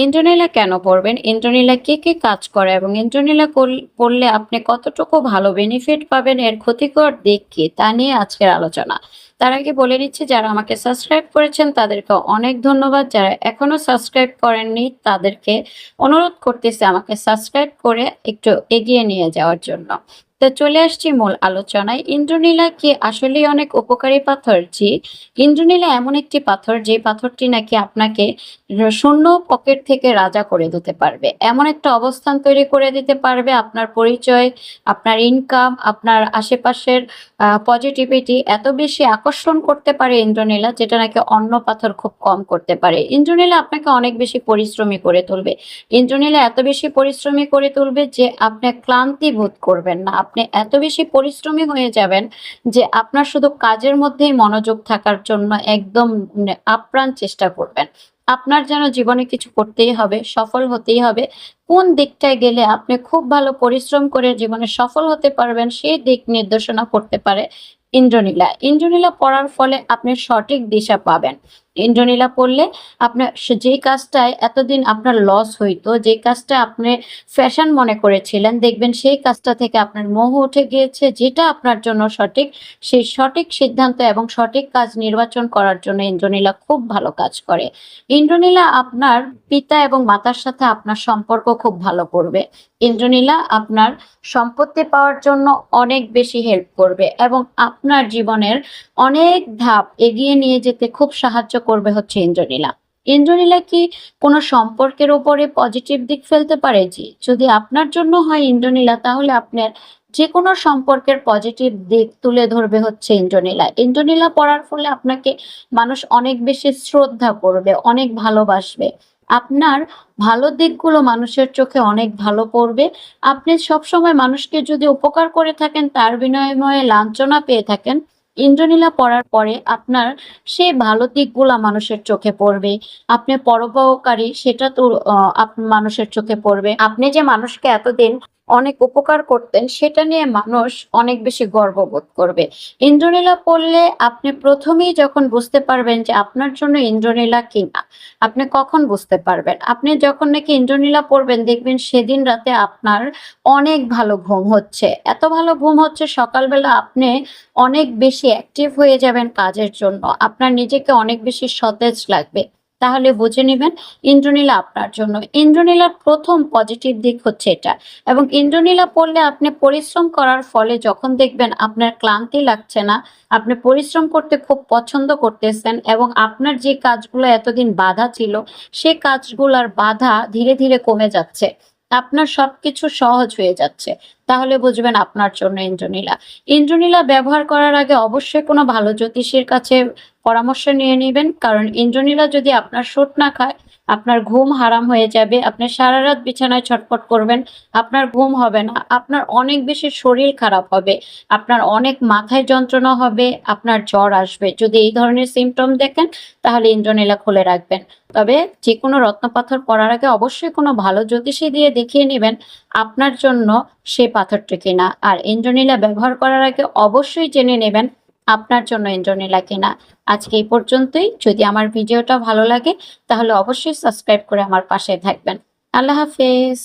ইন্দ্রনীলা কেন পড়বেন? ইন্দ্রনীলা কে কে কাজ করে এবং ইন্দ্রনীলা কর- পড়লে আপনি কতটুকু ভালো বেনিফিট পাবেন? এর ক্ষতিকর দিক কি? তা নিয়ে আজকের আলোচনা। তার আগে বলে নিচ্ছি, যারা আমাকে সাবস্ক্রাইব করেছেন, তাদেরকে অনেক ধন্যবাদ। যারা এখনও সাবস্ক্রাইব করেননি, তাদেরকে অনুরোধ করতেছে আমাকে সাবস্ক্রাইব করে একটু এগিয়ে নিয়ে যাওয়ার জন্য। তো চলে আসছি মূল আলোচনায়। ইন্দ্রনীলা কি আসলেই অনেক উপকারী পাথর? জি, ইন্দ্রনীলা এমন একটি পাথর যে পাথরটি নাকি আপনাকে শূন্য পকেট থেকে রাজা করে দিতে পারবে। এমন একটা অবস্থান তৈরি করে দিতে পারবে আপনার পরিচয়, আপনার ইনকাম আপনার আশেপাশের পজিটিভিটি এত বেশি আকর্ষণ করতে পারে ইন্দ্রনীলা যেটা নাকি অন্য পাথর খুব কম করতে পারে। ইন্দ্রনীলা আপনাকে অনেক বেশি পরিশ্রমী করে তুলবে। ইন্দ্রনীলা এত বেশি পরিশ্রমী করে তুলবে যে আপনি ক্লান্তি বোধ করবেন না। আপনি এত বেশি পরিশ্রমী হয়ে যাবেন যে আপনার শুধু কাজের মধ্যেই মনোযোগ থাকার জন্য একদম মানে আপ্রাণ চেষ্টা করবেন। আপনার যেন জীবনে কিছু করতেই হবে, সফল হতেই হবে। কোন দিকটায় গেলে আপনি খুব ভালো পরিশ্রম করে জীবনে সফল হতে পারবেন, সেই দিক নির্দেশনা করতে পারে। ইন্দ্রনীলা। ইন্দ্রনীলা পড়ার ফলে আপনি সঠিক দিশা পাবেন। ইন্দ্রনীলা পড়লে আপনার যেই কাজটায় এতদিন আপনার লস হইতো যে কাজটা আপনি ফ্যাশন মনে করেছিলেন, দেখবেন সেই কাজটা থেকে আপনার মোহ উঠে গিয়েছে, যেটা আপনার জন্য সঠিক, সেই সঠিক সিদ্ধান্ত এবং সঠিক কাজ নির্বাচন করার জন্য ইন্দ্রনীলা খুব ভালো কাজ করে। ইন্দ্রনীলা আপনার পিতা এবং মাতার সাথে আপনার সম্পর্ক খুব ভালো করবে। ইন্দ্রনীলা আপনার সম্পত্তি পাওয়ার জন্য অনেক বেশি হেল্প করবে এবং আপনার জীবনের অনেক ধাপ এগিয়ে নিয়ে যেতে খুব সাহায্য করবে হচ্ছে ইন্দ্রনীলা। ইন্দ্রনীলা কি কোনো সম্পর্কের উপরে পজিটিভ দিক ফেলতে পারে? জি, যদি আপনার জন্য হয় ইন্দ্রনীলা, তাহলে আপনার যে কোনো সম্পর্কের পজিটিভ দিক তুলে ধরবে হচ্ছে ইন্দ্রনীলা। ইন্দ্রনীলা পড়ার ফলে আপনাকে মানুষ অনেক বেশি শ্রদ্ধা করবে, অনেক ভালোবাসবে। আপনার ভালো দিকগুলো মানুষের চোখে অনেক ভালো পড়বে। আপনি সবসময় মানুষকে যদি উপকার করে থাকেন, তার বিনিময়ে লাঞ্ছনা পেয়ে থাকেন, ইন্দ্রনীলা পড়ার পরে আপনার সে ভালো দিকগুলো মানুষের চোখে পড়বে। আপনি পরোপকারী, সেটা তো মানুষের চোখে পড়বে। আপনি যে মানুষকে এতদিন অনেক উপকার করতেন, সেটা নিয়ে মানুষ অনেক বেশি গর্ববোধ করবে। ইন্দ্রনীলা পড়লে আপনি প্রথমেই যখন বুঝতে পারবেন যে আপনার জন্য ইন্দ্রনীলা কিনা, আপনি কখন বুঝতে পারবেন? আপনি যখন নাকি ইন্দ্রনীলা পড়বেন, দেখবেন সেদিন রাতে আপনার অনেক ভালো ঘুম হচ্ছে। এত ভালো ঘুম হচ্ছে, সকালবেলা আপনি অনেক বেশি অ্যাক্টিভ হয়ে যাবেন কাজের জন্য। আপনার নিজেকে অনেক বেশি সতেজ লাগবে। তাহলে বুঝে নেবেন ইন্দ্রনীলা আপনার জন্য। ইন্দ্রনীলার প্রথম পজিটিভ দিক হচ্ছে এটা। এবং ইন্দ্রনীলা পড়লে আপনি পরিশ্রম করার ফলে যখন দেখবেন আপনার ক্লান্তি লাগছে না, আপনি পরিশ্রম করতে খুব পছন্দ করতেছেন এবং আপনার যে কাজগুলো এতদিন বাধা ছিল, সে কাজগুলোর বাধা ধীরে ধীরে কমে যাচ্ছে। আপনার সবকিছু সহজ হয়ে যাচ্ছে। তাহলে বুঝবেন আপনার জন্য ইন্দ্রনীলা। ইন্দ্রনীলা ব্যবহার করার আগে অবশ্যই কোনো ভালো জ্যোতিষীর কাছে পরামর্শ নিয়ে নেবেন, কারণ ইন্দ্রনীলা যদি আপনার শোট না খায় আপনার ঘুম হারাম হয়ে যাবে। আপনি সারা রাত বিছানায় ছটফট করবেন, আপনার ঘুম হবে না। আপনার অনেক বেশি শরীর খারাপ হবে, আপনার অনেক মাথায় যন্ত্রণা হবে, আপনার জ্বর আসবে। যদি এই ধরনের সিমটম দেখেন, তাহলে ইন্দ্রনীলা খুলে রাখবেন। তবে যে কোনো রত্নপাথর পরার আগে অবশ্যই কোনো ভালো জ্যোতিষী দিয়ে দেখিয়ে নেবেন আপনার জন্য সেই পাথরটি কিনা। আর ইন্দ্রনীলা ব্যবহার করার আগে অবশ্যই জেনে নেবেন আপনার জন্য ইন্দ্রনী লাগে না। আজকে এই পর্যন্তই। যদি আমার ভিডিওটা ভালো লাগে, তাহলে অবশ্যই সাবস্ক্রাইব করে আমার পাশে থাকবেন। আল্লাহ হাফেজ।